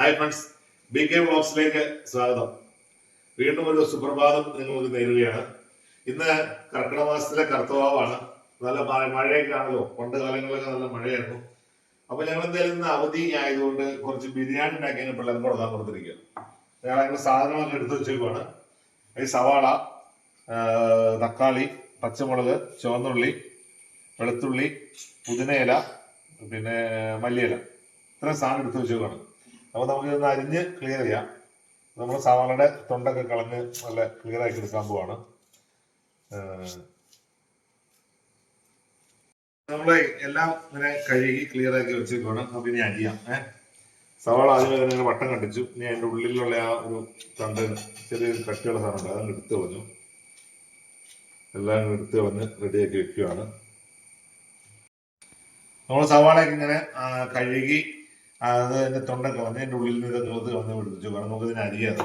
Hi friends B K വ്ളോഗ്സിലേക്ക് സ്വാഗതം. വീണ്ടും ഒരു സുപ്രഭാതം നിങ്ങൾക്ക് നേരുകയാണ്. ഇന്ന് കർക്കിടക മാസത്തിലെ കർത്തവാവാണ് നല്ല മഴ- മഴയൊക്കെ ആണല്ലോ. പണ്ട് കാലങ്ങളിലൊക്കെ നല്ല മഴയായിരുന്നു. അപ്പൊ ഞങ്ങൾ എന്തായാലും ഇന്ന് അവധി ആയതുകൊണ്ട് കുറച്ച് ബിരിയാണി ഉണ്ടാക്കിയതിന് പിള്ളേർക്ക് കൊടുക്കാൻ കൊടുത്തിരിക്കുക ഞങ്ങൾ അതിന്റെ സാധനങ്ങളൊക്കെ എടുത്തു വെച്ചേക്കുവാണ്. ഈ സവാള തക്കാളി പച്ചമുളക് ചുവന്നുള്ളി വെളുത്തുള്ളി പുതിനയില പിന്നെ മല്ലിയില. ഇത്രയും സാധനം എടുത്തു വെച്ചേക്കാണ് അപ്പൊ നമുക്ക് ഇതൊന്ന് അരിഞ്ഞ് ക്ലിയർ ചെയ്യാം. നമ്മൾ സവാളയുടെ തൊണ്ടൊക്കെ കളഞ്ഞ് നല്ല ക്ലിയർ ആക്കി എടുക്കാൻ പോവാണ്. നമ്മൾ എല്ലാം ഇങ്ങനെ കഴുകി ക്ലിയർ ആക്കി വെച്ചിരിക്കുകയാണ് നമുക്ക് ഇനി അരിയാം. ഏഹ് സവാള ആദ്യം തന്നെ വട്ടം കണ്ടിച്ചു ഇനി അതിന്റെ ഉള്ളിലുള്ള ആ ഒരു തണ്ട് ചെറിയ കട്ടിയുള്ള സാധനം ഉണ്ട് അതങ്ങ് എടുത്തു കളഞ്ഞു. എല്ലാം എടുത്ത് കളഞ്ഞ് റെഡിയാക്കി വെക്കുകയാണ് നമ്മൾ സവാളയൊക്കെ ഇങ്ങനെ കഴുകി അത് എന്റെ തൊണ്ട കളഞ്ഞ് എന്റെ ഉള്ളിൽ നിന്ന് ഇതൊക്കെ എടുത്ത് കളഞ്ഞ് പിടിപ്പിച്ചു. കാരണം നമുക്ക് ഇതിന് അരിയാതെ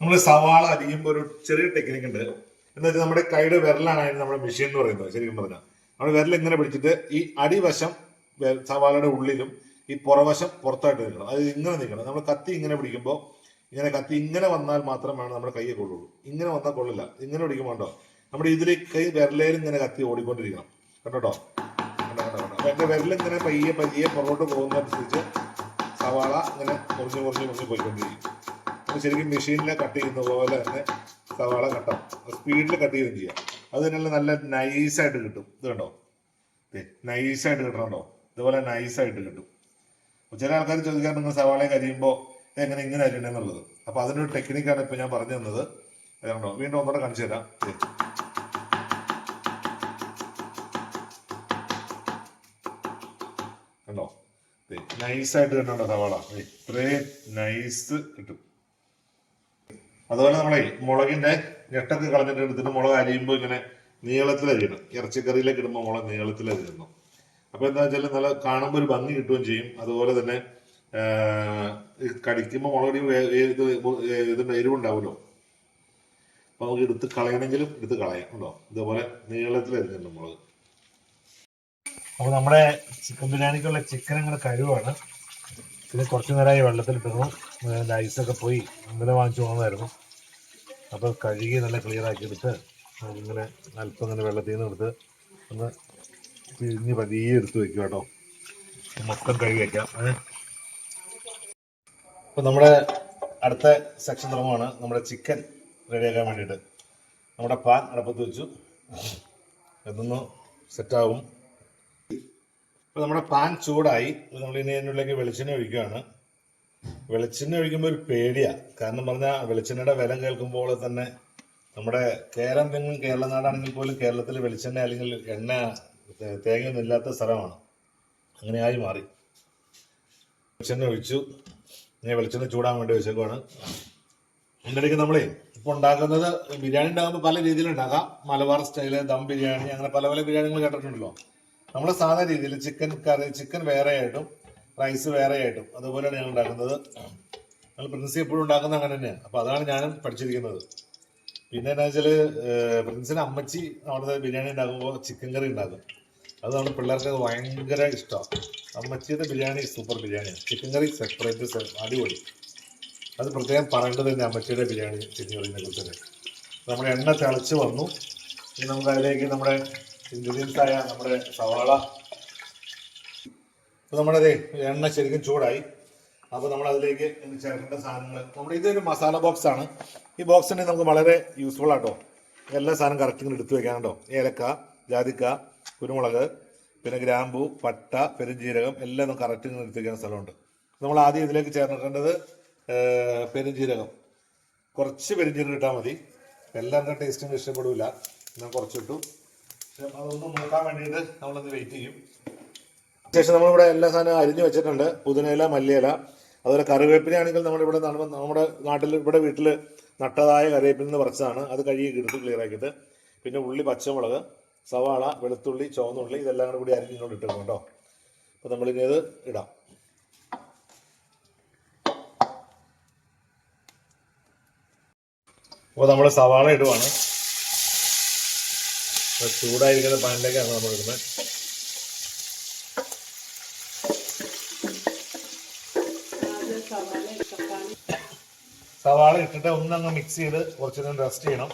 നമ്മൾ സവാള അരിയുമ്പോൾ ഒരു ചെറിയ ടെക്നിക്ക് ഉണ്ട്. എന്ന് വെച്ചാൽ നമ്മുടെ കൈയുടെ വിരലാണ് അതിന് നമ്മുടെ മെഷീൻ എന്ന് പറയുന്നത് ശരിക്കും പറഞ്ഞാൽ നമ്മൾ വിരൽ ഇങ്ങനെ പിടിച്ചിട്ട് ഈ അടിവശം സവാളയുടെ ഉള്ളിലും ഈ പുറവശം പുറത്തായിട്ട് നിൽക്കണം. അത് ഇങ്ങനെ നിൽക്കണം. നമ്മൾ കത്തി ഇങ്ങനെ പിടിക്കുമ്പോൾ ഇങ്ങനെ കത്തി ഇങ്ങനെ വന്നാൽ മാത്രമാണ് നമ്മുടെ കൈ കൊള്ളുള്ളൂ. ഇങ്ങനെ വന്നാൽ കൊള്ളില്ല. ഇങ്ങനെ പിടിക്കുമ്പോണ്ടോ നമ്മുടെ ഇതിൽ കൈ വിരലേലും ഇങ്ങനെ കത്തി ഓടിക്കൊണ്ടിരിക്കണം. കണ്ടോട്ടോ കണ്ടോ കണ്ടോ കണ്ടോ? അപ്പൊ എന്റെ വിരൽ ഇങ്ങനെ പയ്യെ പയ്യെ പുറകോട്ട് പോകുന്നതനുസരിച്ച് സവാള ഇങ്ങനെ മുറിഞ്ഞ് മുറിഞ്ഞ് മുറിഞ്ഞ് പോയിക്കൊണ്ടിരിക്കും. അപ്പൊ ശരിക്കും മെഷീനിലെ കട്ട് ചെയ്യുന്ന പോലെ തന്നെ സവാള കട്ടാം സ്പീഡിൽ കട്ട് ചെയ്യുകയും ചെയ്യാം. അത് തന്നെ നല്ല നൈസായിട്ട് കിട്ടും. ഇത് കണ്ടോ? നൈസായിട്ട് കിട്ടണോ ഇതുപോലെ നൈസായിട്ട് കിട്ടും. ചില ആൾക്കാർ ചോദിക്കാൻ നിങ്ങൾ സവാളയും കരിയുമ്പോൾ എങ്ങനെ ഇങ്ങനെ അരിയണമെന്നുള്ളത് അപ്പൊ അതിനൊരു ടെക്നിക്കാണ് ഇപ്പൊ ഞാൻ പറഞ്ഞു തന്നത്. അതുകൊണ്ടോ വീണ്ടും ഒന്നുകൂടെ കാണിച്ചു തരാം. കണ്ടോ? നൈസായിട്ട് കിട്ടണ്ട സവാള. ഇത്രയും നൈസ് കിട്ടും. അതുപോലെ നമ്മളെ മുളകിന്റെ ഞെട്ടൊക്കെ കളഞ്ഞിട്ട് എടുത്തിട്ട് മുളക് അരിയുമ്പോൾ ഇങ്ങനെ നീളത്തിൽ അരിയണം. ഇറച്ചിക്കറിയിലേക്ക് ഇടുമ്പോൾ മുളക് നീളത്തിൽ അരിയണം. അപ്പൊ എന്താ വെച്ചാൽ നല്ല കാണുമ്പോൾ ഒരു ഭംഗി കിട്ടുകയും ചെയ്യും. അതുപോലെ തന്നെ കടിക്കുമ്പോൾ മുളകടി ഇത് ഇതിന്റെ എരിവുണ്ടാവുമല്ലോ അപ്പൊ നമുക്ക് എടുത്ത് കളയണമെങ്കിലും എടുത്ത് കളയാം കേട്ടോ. ഇതേപോലെ നീളത്തിൽ അരിഞ്ഞിട്ടുണ്ട് മുളക്. അപ്പൊ നമ്മുടെ ചിക്കൻ ബിരിയാണിക്കുള്ള ചിക്കൻ അങ്ങനെ കഴിവാണ്. ഇത് കുറച്ച് നേരമായി വെള്ളത്തിലിട്ടിരുന്നു ഐസൊക്കെ പോയി. ഇന്നലെ വാങ്ങിച്ചു പോകുന്നതായിരുന്നു അപ്പോൾ കഴുകി നല്ല ക്ലിയർ ആക്കി എടുത്ത് ഇങ്ങനെ അല്പം ഇങ്ങനെ വെള്ളത്തിൽ നിന്ന് എടുത്ത് ഒന്ന് പിഴിഞ്ഞ് പതിയെ എടുത്ത് വെക്കുക കേട്ടോ. മൊത്തം കഴുകി വെക്കാം. അപ്പോൾ നമ്മുടെ അടുത്ത സെക്ഷൻ തുടങ്ങുവാണ്. നമ്മുടെ ചിക്കൻ റെഡിയാക്കാൻ വേണ്ടിയിട്ട്. നമ്മുടെ പാൻ അടുപ്പത്ത് വെച്ചു. അതൊന്ന് സെറ്റാവും ഇപ്പൊ നമ്മുടെ പാൻ ചൂടായി. നമ്മൾ ഇനി അതിനുള്ളിലേക്ക് വെളിച്ചെണ്ണ ഒഴിക്കുകയാണ്. വെളിച്ചെണ്ണ ഒഴിക്കുമ്പോൾ ഒരു പേടിയാ. കാരണം പറഞ്ഞാൽ വെളിച്ചെണ്ണയുടെ വില കേൾക്കുമ്പോൾ തന്നെ നമ്മുടെ കേരളം തെങ്ങും കേരള നാടാണെങ്കിൽ പോലും കേരളത്തിൽ വെളിച്ചെണ്ണ അല്ലെങ്കിൽ എണ്ണ തേങ്ങ തേങ്ങയൊന്നും ഇല്ലാത്ത സ്ഥലമാണ്. അങ്ങനെയായി മാറി. വെളിച്ചെണ്ണ ഒഴിച്ചു. ഇനി വെളിച്ചെണ്ണ ചൂടാൻ വേണ്ടി വെച്ചേക്കുവാണ്. ഇതിന്റെ ഇടയ്ക്ക് നമ്മളേ ഇപ്പോൾ ഉണ്ടാക്കുന്നത് ബിരിയാണി ഉണ്ടാകുമ്പോൾ പല രീതിയിൽ ഉണ്ടാക്കാം. മലബാർ സ്റ്റൈൽ ദം ബിരിയാണി അങ്ങനെ പല പല ബിരിയാണികൾ കേട്ടിട്ടുണ്ടല്ലോ. നമ്മൾ സാധാരണ രീതിയിൽ ചിക്കൻ കറി ചിക്കൻ വേറെ ആയിട്ടും റൈസ് വേറെ ആയിട്ടും അതുപോലെയാണ് ഞാൻ ഉണ്ടാക്കുന്നത്. ഞങ്ങൾ പ്രിൻസി എപ്പോഴും ഉണ്ടാക്കുന്നത് അങ്ങനെ തന്നെയാണ് അപ്പോൾ അതാണ് ഞാനും പഠിച്ചിരിക്കുന്നത്. പിന്നെ എന്താ വെച്ചാൽ പ്രിൻസിന് അമ്മച്ചി അവിടുത്തെ ബിരിയാണി ഉണ്ടാക്കുമ്പോൾ ചിക്കൻ കറി ഉണ്ടാക്കും. അതാണ് പിള്ളേർക്ക് അത് ഭയങ്കര ഇഷ്ടമാണ് അമ്മച്ചിയുടെ ബിരിയാണി സൂപ്പർ ബിരിയാണിയാണ് ചിക്കൻ കറി സെപ്പറേറ്റ് അടിപൊളി. അത് പ്രത്യേകം പറയേണ്ടത് തന്നെ അമ്മച്ചിയുടെ ബിരിയാണി ചിക്കൻ കറിനെ കുറിച്ച് നമ്മുടെ എണ്ണ തിളച്ച് വന്നു. ഇനി നമുക്ക് അതിലേക്ക് നമ്മുടെ ഇൻഗ്രീഡിയൻസായ നമ്മുടെ സവാള. അപ്പോൾ നമ്മുടെ എണ്ണ ശരിക്കും ചൂടായി. അപ്പോൾ നമ്മൾ അതിലേക്ക് ചേർക്കേണ്ട സാധനങ്ങൾ. നമ്മുടെ ഇതൊരു മസാല ബോക്സ് ആണ്. ഈ ബോക്സിന് നമുക്ക് വളരെ യൂസ്ഫുൾ ആട്ടോ. എല്ലാ സാധനം കറക്റ്റ് എടുത്തു വെക്കാൻ കേട്ടോ ഏലക്ക ജാതിക്ക കുരുമുളക് പിന്നെ ഗ്രാമ്പു പട്ട പെരുംജീരകം എല്ലാം നമുക്ക് കറക്റ്റ് നിർത്തിക്കുന്ന സ്ഥലമുണ്ട്. നമ്മൾ ആദ്യം ഇതിലേക്ക് ഏർ, പെരുംജീരകം. കുറച്ച് പെരുംജീരകം ഇട്ടാൽ മതി. എല്ലാവർക്കും ടേസ്റ്റും ഇഷ്ടപ്പെടില്ല ഞാൻ കുറച്ചിട്ടു. പക്ഷെ അതൊന്ന് നോക്കാൻ വേണ്ടിയിട്ട് നമ്മളൊന്ന് വെയിറ്റ് ചെയ്യും. ശേഷം നമ്മളിവിടെ എല്ലാ സാധനവും അരിഞ്ഞു വെച്ചിട്ടുണ്ട്. പുതിനയില മല്ലിയില അതുപോലെ കറിവേപ്പിലയാണെങ്കിൽ നമ്മളിവിടെ നമ്മുടെ നാട്ടിൽ ഇവിടെ വീട്ടിൽ നട്ടതായ കറിവേപ്പിൽ നിന്ന് പറിച്ചതാണ്. അത് കഴുകി എടുത്ത് ക്ലിയർ ആക്കിയിട്ട്. പിന്നെ ഉള്ളി പച്ചമുളക് സവാള വെളുത്തുള്ളി ചുവന്നുള്ളി ഇതെല്ലാം കൂടി കൂടി ഇങ്ങോട്ട് ഇട്ടേക്കും കേട്ടോ. അപ്പോൾ നമ്മളിനി ഇടാം. അപ്പോൾ നമ്മൾ സവാള ഇടുവാണ്. ചൂടായിരിക്കുന്ന പാനിലേക്കാണ് നമ്മൾ ഇടുന്നത്. സവാള ഇട്ടിട്ട് ഒന്നങ്ങ് മിക്സ് ചെയ്ത് കുറച്ചു നേരം റെസ്റ്റ് ചെയ്യണം.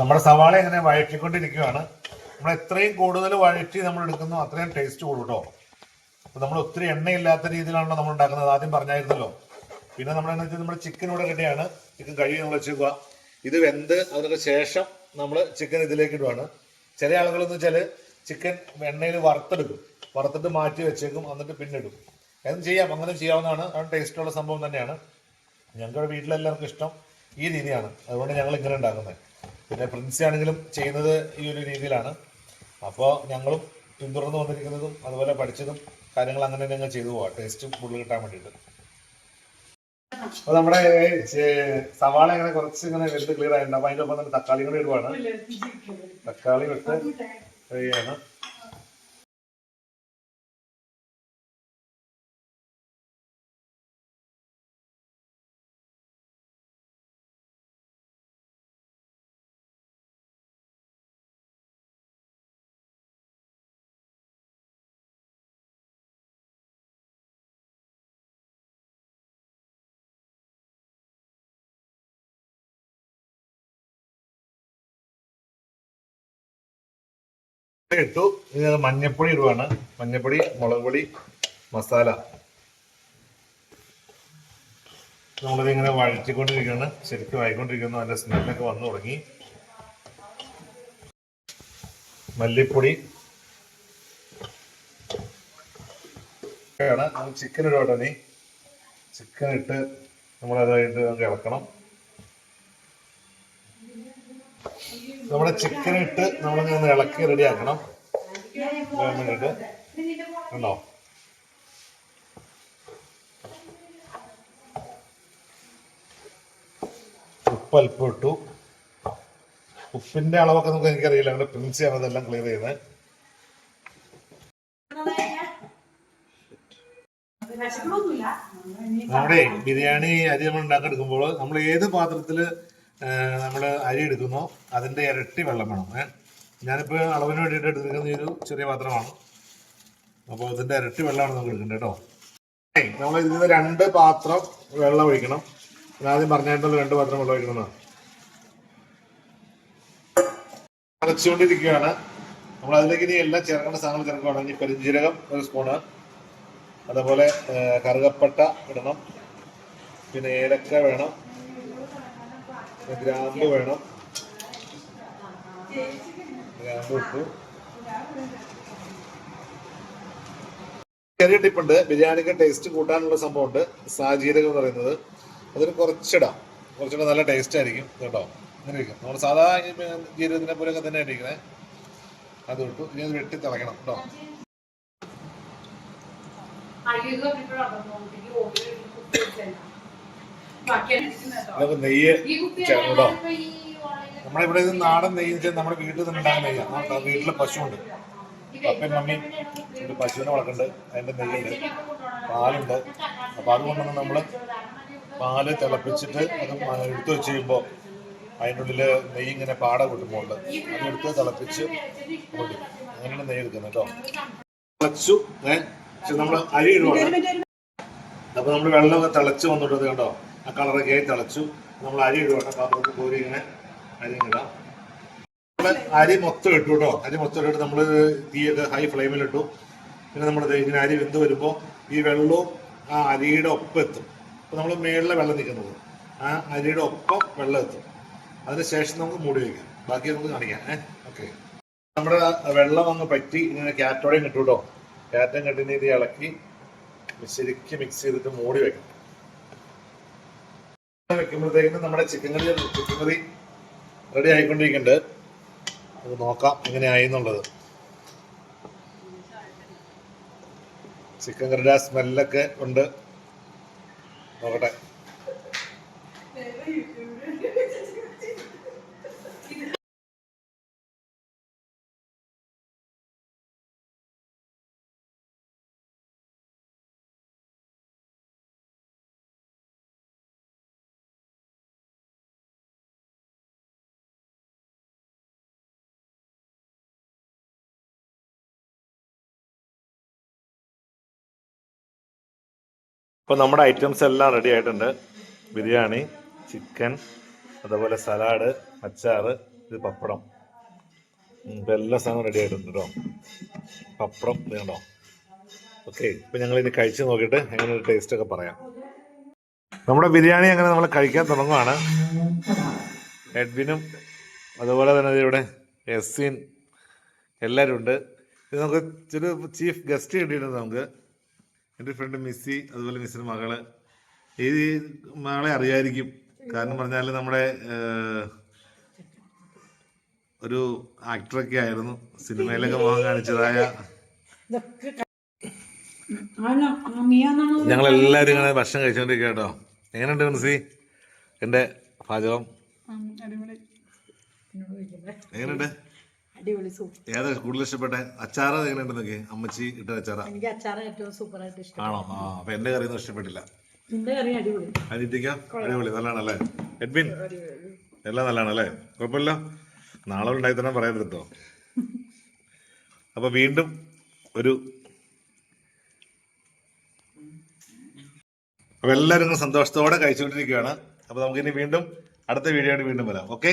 നമ്മുടെ സവാള ഇങ്ങനെ വഴറ്റിക്കൊണ്ടിരിക്കുകയാണ് നമ്മൾ എത്രയും കൂടുതൽ വഴറ്റി നമ്മൾ എടുക്കുന്നു അത്രയും ടേസ്റ്റ് കൂടും കേട്ടോ നമ്മൾ ഒത്തിരി എണ്ണയില്ലാത്ത രീതിയിലാണല്ലോ നമ്മൾ ഉണ്ടാക്കുന്നത്. ആദ്യം പറഞ്ഞായിരുന്നല്ലോ. പിന്നെ നമ്മൾ എന്താ വെച്ചാൽ നമ്മുടെ ചിക്കൻ ഇവിടെ റെഡിയാണ് ചിക്കൻ കഴുകി നമ്മൾ വെച്ചേക്കുക ഇത് വെന്ത് അതിനൊക്കെ ശേഷം നമ്മൾ ചിക്കൻ ഇതിലേക്ക് ഇടുവാണ്. ചില ആളുകളെന്ന് വെച്ചാൽ ചിക്കൻ എണ്ണയിൽ വറുത്തെടുക്കും. വറുത്തിട്ട് മാറ്റി വെച്ചേക്കും എന്നിട്ട് പിന്നെ ഇടും. അതും ചെയ്യാം. അങ്ങനെ ചെയ്യാവുന്നതാണ്. അത് ടേസ്റ്റുള്ള സംഭവം തന്നെയാണ്. ഞങ്ങളുടെ വീട്ടിലെല്ലാവർക്കും ഇഷ്ടം ഈ രീതിയാണ്. അതുകൊണ്ട് ഞങ്ങൾ ഇങ്ങനെ ഉണ്ടാക്കുന്നത്. പിന്നെ പ്രിൻസി ആണെങ്കിലും ചെയ്യുന്നത് ഈ ഒരു രീതിയിലാണ്. അപ്പോൾ ഞങ്ങളും പിന്തുടർന്ന് വന്നിരിക്കുന്നതും അതുപോലെ പഠിച്ചതും കാര്യങ്ങൾ അങ്ങനെ ഞങ്ങൾ ചെയ്തു പോവാം. ടേസ്റ്റ് കൂടുതൽ കിട്ടാൻ വേണ്ടിയിട്ട്. അപ്പോൾ നമ്മുടെ സവാള ഇങ്ങനെ കുറച്ച് ഇങ്ങനെ വലുത് ക്ലിയർ ആയിട്ടുണ്ട്. അപ്പൊ അതിന്റെ ഒപ്പം തന്നെ തക്കാളി കൂടെ ഇടുവാണ്. തക്കാളി വിട്ട് ചെയ്യാണ് ഇട്ടു. മഞ്ഞപ്പൊടി ഇടുവാണ്. മഞ്ഞപ്പൊടി മുളക് പൊടി മസാല. നമ്മളിത് ഇങ്ങനെ വഴറ്റിക്കൊണ്ടിരിക്കുകയാണ്. ശരിക്കും ആയിക്കൊണ്ടിരിക്കുന്നു. അതിന്റെ സ്മെല്ലൊക്കെ വന്നു തുടങ്ങി. മല്ലിപ്പൊടി. ചിക്കൻ ഇടോട്ടെ നീ ചിക്കൻ ഇട്ട് നമ്മളതായിട്ട് നമുക്ക് ഇളക്കണം. നമ്മുടെ ചിക്കൻ ഇട്ട് നമ്മൾ ഒന്ന് ഇളക്കി റെഡിയാക്കണം. ആക്കണം ഉണ്ടോ ഉപ്പ് അല്പം ഇട്ടു. ഉപ്പിന്റെ അളവൊക്കെ നമുക്ക് എനിക്കറിയില്ല. അങ്ങനെ പ്രിൻസിയാണ് അതെല്ലാം ക്ലിയർ ചെയ്യുന്നത്. നമ്മുടെ ബിരിയാണി അരി നമ്മൾ ഉണ്ടാക്കി എടുക്കുമ്പോൾ നമ്മൾ ഏത് പാത്രത്തിൽ നമ്മൾ അരി എടുക്കുന്നു. അതിന്റെ ഇരട്ടി വെള്ളം വേണം. ഏ ഞാനിപ്പോൾ അളവിന് വേണ്ടിയിട്ട് എടുത്തിരിക്കുന്ന ഈ ഒരു ചെറിയ പാത്രമാണ്. അപ്പോൾ അതിന്റെ ഇരട്ടി വെള്ളമാണ് നമുക്ക് എടുക്കേണ്ടത് കേട്ടോ. നമ്മൾ ഇതിൽ നിന്ന് രണ്ട് പാത്രം വെള്ളം ഒഴിക്കണം. ഞാൻ ആദ്യം പറഞ്ഞായിട്ടുള്ള രണ്ട് പാത്രം വെള്ളം ഒഴിക്കണം അടച്ചുകൊണ്ടിരിക്കുകയാണ്. നമ്മൾ അതിലേക്ക് ഇനി എല്ലാം ചേർക്കേണ്ട സാധനങ്ങൾ ചേർക്കുകയാണെങ്കിൽ ഇനി പെരുംജീരകം ഒരു സ്പൂണ് അതേപോലെ കറുകപ്പട്ട ഇടണം. പിന്നെ ഏലക്ക വേണം. ഗ്രാമ്പു വേണം. ഗ്രാമ്പ് ഇട്ടു ചെറിയ ടിപ്പുണ്ട് ബിരിയാണിക്ക് ടേസ്റ്റ് കൂട്ടാനുള്ള സംഭവമുണ്ട്. സാജീരകം എന്ന് പറയുന്നത്. അതിന് കുറച്ചിടാം. കുറച്ചുകൂടെ നല്ല ടേസ്റ്റ് ആയിരിക്കും. കേട്ടോ? അങ്ങനെ ഇരിക്കും. നമ്മൾ സാധാ ജീരകത്തിനെ പോലെയൊക്കെ തന്നെ ഇരിക്കുന്നത് അത് വിട്ടു ഇനി അത് വെട്ടി തിളക്കണം. കേട്ടോ? നമുക്ക് നെയ്യ് കേട്ടോ. നമ്മുടെ ഇവിടെ ഇത് നാടൻ നെയ്യ് വെച്ചാൽ നമ്മുടെ വീട്ടിൽ നിന്ന് ഉണ്ടാകുന്ന നെയ്യാണ് നമ്മുടെ വീട്ടിലെ പശുവുണ്ട്. പപ്പയും മമ്മി എന്റെ പശുവിനെ വളർക്കുന്നുണ്ട് അതിന്റെ നെയ്യുണ്ട്. പാലുണ്ട്. അപ്പോൾ അതുകൊണ്ടാണ് നമ്മൾ പാൽ തിളപ്പിച്ചിട്ട് അത് എടുത്തു വെച്ച് കഴിയുമ്പോൾ അതിന്റെ ഉള്ളിൽ നെയ്യ് ഇങ്ങനെ പാട കിട്ടുമ്പോൾ അതെടുത്ത് തിളപ്പിച്ച് കൊടുക്കും അങ്ങനെയാണ് നെയ്യ് എടുക്കുന്നത് കേട്ടോ. തിളച്ചു. ഏഹ് നമ്മൾ അരി ഇടുവാണ്. അപ്പോൾ നമ്മൾ വെള്ളമൊക്കെ തിളച്ച് വന്നിട്ടത് കണ്ടോ? ആ കളറൊക്കെ ആയി തിളച്ചു. നമ്മൾ അരി ഇടുവാണ്. പാത്രത്തിൽ കോരി ഇങ്ങനെ അരി ഇടാം. നമ്മൾ അരി മൊത്തം ഇട്ടു കേട്ടോ. അരി മൊത്തം ഇട്ടിട്ട് നമ്മൾ തീയൊക്കെ ഹൈ ഫ്ലെയിമിൽ ഇട്ടു പിന്നെ നമ്മൾ ഇങ്ങനെ അരി വെന്ത് വരുമ്പോൾ ഈ വെള്ളവും ആ അരിയുടെ ഒപ്പം എത്തും. അപ്പോൾ നമ്മൾ മേളിലെ വെള്ളം നിൽക്കുന്നത് ആ അരിയുടെ ഒപ്പം വെള്ളം എത്തും. അതിനുശേഷം നമുക്ക് മൂടി വയ്ക്കാം ബാക്കി നമുക്ക് കാണിക്കാം. ഏഹ് ഓക്കെ. നമ്മുടെ വെള്ളം അങ്ങ് പറ്റി ഇങ്ങനെ ക്യാറ്റോടെയും കിട്ടും കേട്ടോ. ക്യാറ്റം കെട്ടി ഇത് ഇളക്കി ശരിക്കും മിക്സ് ചെയ്തിട്ട് മൂടി വെക്കണം വെക്കുമ്പോഴത്തേക്കും നമ്മുടെ chicken curry chicken curry ready ആയിക്കൊണ്ടിരിക്കുന്നുണ്ട്. നമുക്ക് നോക്കാം എങ്ങനെയായി എന്നുള്ളത്. ചിക്കൻ കറിയുടെ ആ സ്മെല്ലൊക്കെ ഉണ്ട്. നോക്കട്ടെ. അപ്പോൾ നമ്മുടെ ഐറ്റംസ് എല്ലാം റെഡി ആയിട്ടുണ്ട്. ബിരിയാണി ചിക്കൻ അതുപോലെ സലാഡ് അച്ചാർ ഇത് പപ്പടം. ഇപ്പം എല്ലാ സാധനവും റെഡി ആയിട്ടുണ്ട് കേട്ടോ പപ്പടം വേണോ ഓക്കെ ഇപ്പം ഞങ്ങൾ ഇനി കഴിച്ച് നോക്കിയിട്ട് എങ്ങനെ ടേസ്റ്റ് ഒക്കെ പറയാം. നമ്മുടെ ബിരിയാണി അങ്ങനെ നമ്മൾ കഴിക്കാൻ തുടങ്ങുവാണ്. എഡ്വിനും അതുപോലെ തന്നെ ഇവിടെ എസ്സിൻ എല്ലാവരും ഉണ്ട് ഇത് നമുക്ക് ചെറിയ ചീഫ് ഗസ്റ്റ് കിട്ടിയിട്ടുണ്ട് നമുക്ക്. എന്റെ ഫ്രണ്ട് മിസ്സി അതുപോലെ മിസ്സിന്റെ മകൾ. ഈ മകളെ അറിയായിരിക്കും. കാരണം പറഞ്ഞാൽ നമ്മുടെ ഒരു ആക്ടറൊക്കെ ആയിരുന്നു. സിനിമയിലൊക്കെ മുഖം കാണിച്ചതായ ഞങ്ങൾ എല്ലാവരും ഇങ്ങനെ ഭക്ഷണം കഴിച്ചോണ്ടിരിക്കുക കേട്ടോ. എങ്ങനെയുണ്ട് മിസ്സി? എന്റെ പാചകം? എങ്ങനെയുണ്ട്? അടിപൊളി സൂപ്പർ ഏതാ കൂടുതൽ ഇഷ്ടപ്പെട്ടെ? അച്ചാറ് എങ്ങനെയുണ്ടെന്നൊക്കെ നോക്കി അമ്മച്ചി ഇട്ട അച്ചാറ? എനിക്ക് അച്ചാറ് ഏറ്റവും സൂപ്പറായിട്ട് ഇഷ്ടം. ആണോ? ആ അപ്പൊ എന്റെ കറിയൊന്നും ഇഷ്ടപ്പെട്ടില്ല. നിന്റെ കറി അടിപൊളി. അനിറ്റിക്ക അടിപൊളി നല്ലതാണല്ലേ? എഡ്വിൻ? എല്ലാം നല്ലതാണല്ലേ? കുഴപ്പമില്ല. നാളെ ഉണ്ടായി തന്നെ പറയരുത് കേട്ടോ അപ്പൊ വീണ്ടും ഒരു അപ്പൊ എല്ലാവരും സന്തോഷത്തോടെ കഴിച്ചുകൊണ്ടിരിക്കുകയാണ്. അപ്പൊ നമുക്കിനി വീണ്ടും അടുത്ത വീഡിയോ ആയിട്ട് വീണ്ടും വരാം. ഓക്കെ?